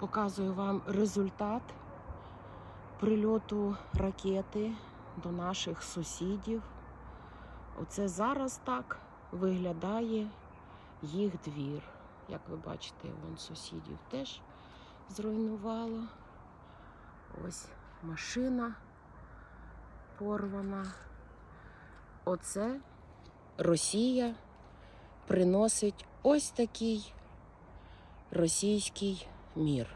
Показую вам результат прильоту ракети до наших сусідів. Оце зараз так виглядає їх двір. Як ви бачите, вон сусідів теж зруйнувало. Ось машина порвана. Оце Росія приносить ось такий російський мір.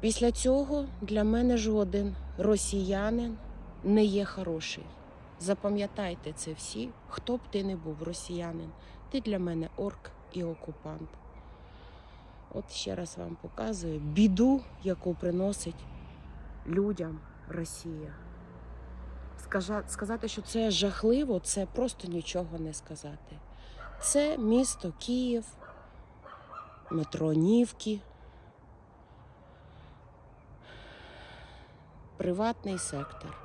Після цього для мене жоден росіянин не є хороший. Запам'ятайте це всі, хто б ти не був росіянин. Ти для мене орк і окупант. От ще раз вам показую біду, яку приносить людям Росія. Сказати, що це жахливо, це просто нічого не сказати. Це місто Київ, метро Нівки, приватний сектор.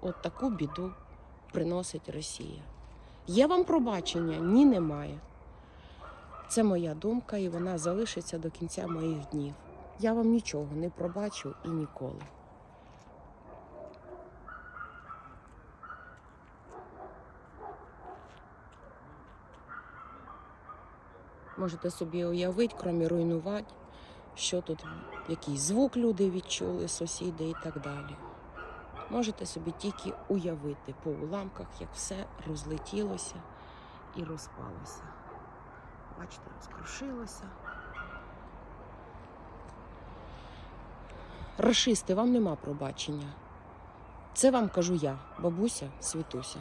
От таку біду приносить Росія. Є вам пробачення? Ні, немає. Це моя думка, і вона залишиться до кінця моїх днів. Я вам нічого не пробачу і ніколи. Можете собі уявити, крім руйнувати, що тут, який звук люди відчули, сусіди і так далі. Можете собі тільки уявити по уламках, як все розлетілося і розпалося. Бачите, розкрушилося. Рашисти, вам нема пробачення. Це вам кажу я, бабуся Світуся.